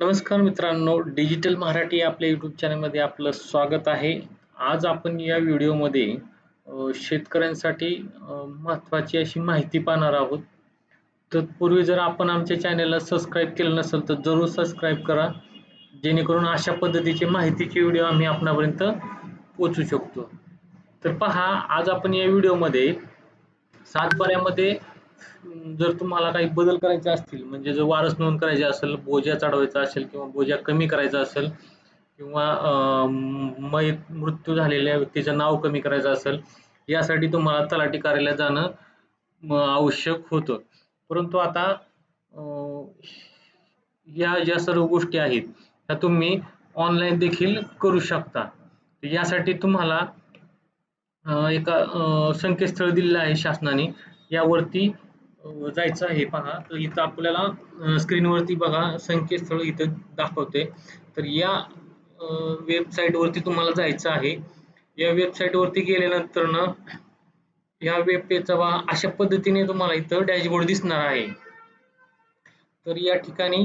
नमस्कार मित्रांनो डिजिटल मराठी आपल्या यूट्यूब चॅनलमध्ये आपलं स्वागत आहे. आज आपण या व्हिडिओमध्ये शेतकऱ्यांसाठी महत्त्वाची अशी माहिती पाहणार आहोत. तत्पूर्वी जर आपण आमच्या चॅनलला सबस्क्राईब केलं नसेल तर जरूर सबस्क्राईब करा. जेणेकरून अशा पद्धतीचे माहितीचे व्हिडिओ आम्ही आपणापर्यंत पोचू शकतो. तर पहा आज आपण या व्हिडिओमध्ये सातबाऱ्यामध्ये जर तुम्हाला काही बदल करायचे असतील म्हणजे जर वारस नोंद करायची असेल बोजा चढवायचा असेल किंवा बोजा कमी करायचा असेल किंवा अं, मयत मृत्यू झालेल्या व्यक्तीचं नाव कमी करायचं असेल यासाठी तुम्हाला तलाठी कार्यालयात जाणं आवश्यक होतं. परंतु आता अं, या ज्या सर्व गोष्टी आहेत त्या तुम्ही ऑनलाईन देखील करू शकता. यासाठी तुम्हाला एका संकेतस्थळ दिलेलं आहे शासनाने. यावरती जायचं आहे पहा. तर इथं आपल्याला स्क्रीनवरती बघा संकेतस्थळ इथं दाखवते. तर या वेबसाईट वरती तुम्हाला जायचं आहे. या वेबसाईट वरती गेल्यानंतर ना या वेब पेजचा बघा अशा पद्धतीने तुम्हाला इथं डॅशबोर्ड दिसणार आहे. तर या ठिकाणी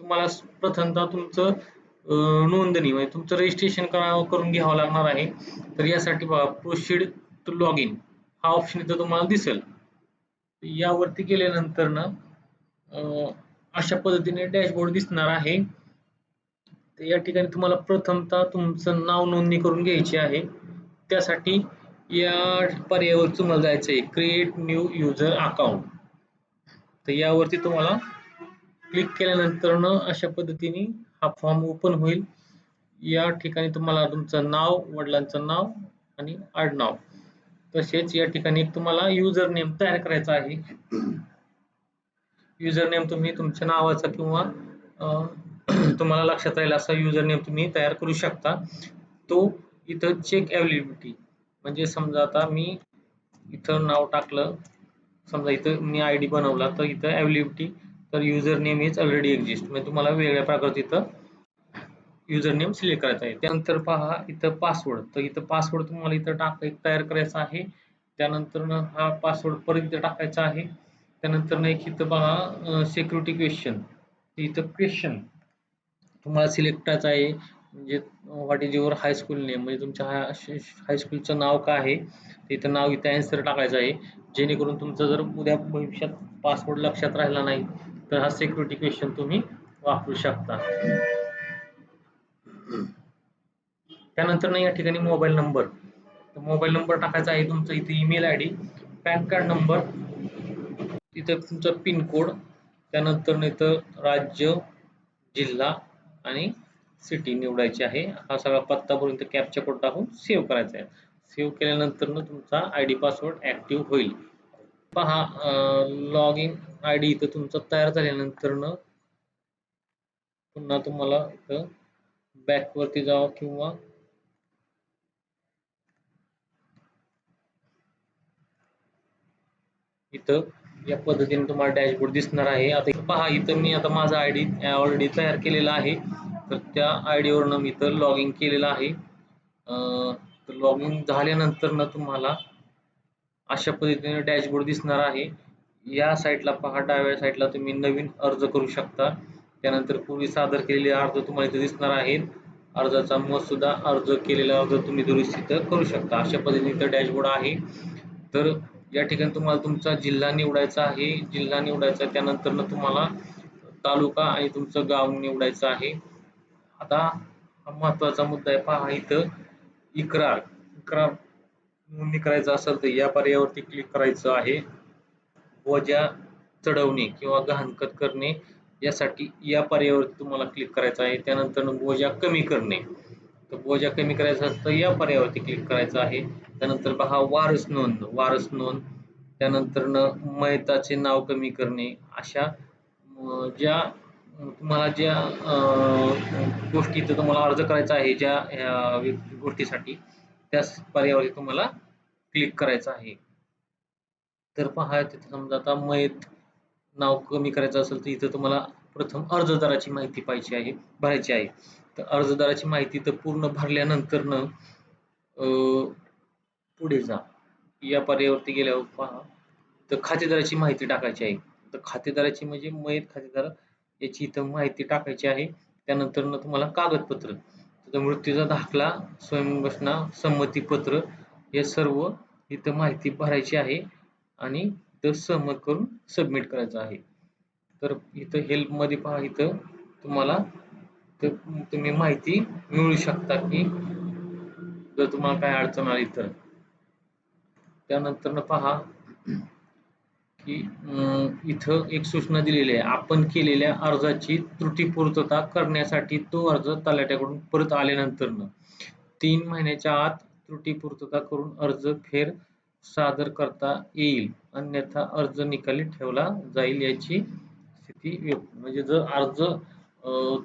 तुम्हाला प्रथमतः तुमचं नोंदणी म्हणजे तुमचं रजिस्ट्रेशन करावं करून घ्यावं लागणार आहे. तर यासाठी बघा प्रोसिड टू लॉग इन हा ऑप्शन इथं तुम्हाला दिसेल. यावरती केल्यानंतर ना अशा पद्धतीने डॅशबोर्ड दिसणार आहे. तर या ठिकाणी तुम्हाला प्रथमतः तुमचं नाव नोंदणी करून घ्यायची आहे. त्यासाठी या पर्यायावर तुम्हाला जायचं आहे क्रिएट न्यू युजर अकाउंट तर यावरती तुम्हाला क्लिक केल्यानंतर न अशा पद्धतीने हा फॉर्म ओपन होईल. या ठिकाणी तुम्हाला तुमचं नाव वडिलांचं नाव आणि आडनाव. तसेच या ठिकाणी तुम्हाला युजर नेम तयार करायचा आहे. युजर नेम तुम्ही तुमच्या नावाचा किंवा तुम्हाला लक्षात राहील असा युजर नेम तुम्ही तयार करू शकता. तो इथं चेक अवेलेबिलिटी म्हणजे समजा आता मी इथं नाव टाकलं समजा इथं मी आय डी बनवला तर इथं अवेलेबिलिटी तर user name is already exist म्हणजे तुम्हाला वेगळ्या प्रकारचं इथं युजर नेम सिलेक्ट करायचा आहे. त्यानंतर पहा इथं पासवर्ड तर इथं पासवर्ड तुम्हाला इथं टाक तयार करायचा आहे. त्यानंतर हा पासवर्ड परत इथं टाकायचा आहे. त्यानंतर एक इथं पहा सिक्युरिटी क्वेश्चन इथं क्वेश्चन तुम्हाला सिलेक्ट करायचं आहे. म्हणजे what is your high school name म्हणजे तुमच्या हायस्कूलचं नाव काय आहे? इथं नाव इथं अँसर टाकायचं आहे. जेणेकरून तुमचं जर उद्या भविष्यात पासवर्ड लक्षात राहिला नाही तर हा सिक्युरिटी क्वेश्चन तुम्ही वापरू शकता. त्यानंतर ना या ठिकाणी मोबाईल नंबर. मोबाईल नंबर टाकायचा आहे तुमचा इथे email I D PAN card number इथं तुमचा पिनकोड त्यानंतर इथं राज्य जिल्हा आणि सिटी निवडायची आहे. हा सगळा पत्ता पर्यंत कोड टाकून सेव्ह करायचा आहे. सेव्ह केल्यानंतर तुमचा आय डी पासवर्ड ऍक्टिव्ह होईल. पहा लॉग इन आय डी इथं तुमचा तयार झाल्यानंतर पुन्हा तुम्हाला इथं बॅक वरती किंवा इथं या पद्धतीने तुम्हाला डॅशबोर्ड दिसणार आहे. आता पहा इथं मी आता माझा आय डी ऑलरेडी तयार केलेला आहे. तर त्या आय डीवरनं मी इथं लॉग इन केलेलं आहे. तर लॉग इन झाल्यानंतर ना तुम्हाला अशा पद्धतीने डॅशबोर्ड दिसणार आहे. या साईडला पहा डाव्या साईडला तुम्ही नवीन अर्ज करू शकता. त्यानंतर पूर्वी सादर केलेले अर्ज तुम्हाला इथे दिसणार आहेत. अर्जाचा मसुदा अर्ज केलेला अर्ज तुम्ही दुरुस्ती तर करू शकता. अशा पद्धतीने इथं डॅशबोर्ड आहे. तर या ठिकाणी तुम्हाला तुमचा जिल्हा निवडायचा आहे. जिल्हा निवडायचा त्यानंतर तुम्हाला तालुका आणि तुमचं गाव निवडायचं आहे. आता हा महत्त्वाचा मुद्दा आहे. पहा इथं इक्रार इक्रार नोंदणी करायचं असेल तर या पर्यायावरती क्लिक करायचं आहे. वजा चढवणे किंवा गहाणखत करणे. यासाठी या पर्यायावरती तुम्हाला क्लिक करायचं आहे. त्यानंतर बोजा कमी करणे. तर बोजा कमी करायचा असेल तर या पर्यायावरती क्लिक करायचं आहे. त्यानंतर पहा वारस नोंद वारस नोंद. त्यानंतर न मयताचे नाव कमी करणे. अशा ज्या तुम्हाला ज्या गोष्टी तुम्हाला अर्ज करायचा आहे ज्या गोष्टीसाठी त्या पर्यायावरती तुम्हाला क्लिक करायचं आहे. तर पहा तिथे समजा आता मयत नाव कमी करायचं असेल तर इथं तुम्हाला प्रथम अर्जदाराची माहिती पाहिजे आहे भरायची आहे. तर अर्जदाराची माहिती तर पूर्ण भरल्यानंतर न पुढे जा. या पर्यायावरती गेल्यावर पहा. तर खातेदाराची माहिती टाकायची आहे. तर खातेदाराची म्हणजे मयत खातेदार याची इथं माहिती टाकायची आहे. त्यानंतर न तुम्हाला कागदपत्र. मृत्यूचा दाखला स्वयंघोषणा संमतीपत्र हे सर्व इथं माहिती भरायची आहे. आणि इथं सहमत करून सबमिट करायचं आहे. तर इथं हेल्पमध्ये पहा इथं तुम्हाला तुम्ही माहिती मिळू शकता की जर तुम्हाला काय अडचण आली तर. त्यानंतर पहा की इथं एक सूचना दिलेली आहे. आपण केलेल्या अर्जाची त्रुटी पूर्तता करण्यासाठी तो अर्ज तलाट्याकडून परत आल्यानंतर तीन महिन्याच्या आत त्रुटी पूर्तता करून अर्ज फेर सादर करता येईल. अन्यथा अर्ज निकाली ठेवला जाईल याची स्थिती म्हणजे जर अर्ज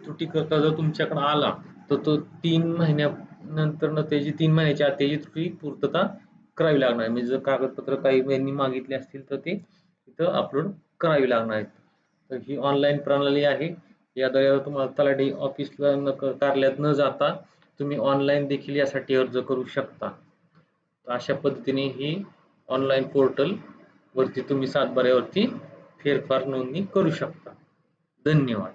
त्रुटी करता जर तुमच्याकडे आला तर तो तीन महिन्यानंतर त्याची तीन महिन्याच्या आत त्याची त्रुटी पूर्तता करावी लागणार. म्हणजे जर कागदपत्र काही यांनी मागितले असतील तर ते तिथं अपलोड करावी लागणार आहेत. तर ही ऑनलाईन प्रणाली आहे. याद्वारे तुम्हाला तलाठी ऑफिसला न कार्यालयात न जाता तुम्ही ऑनलाईन देखील यासाठी अर्ज करू शकता. तर अशा पद्धतीने ही ऑनलाईन पोर्टल वरती तुम्ही सातबाऱ्यावरती फेरफार नोंदणी करू शकता. धन्यवाद.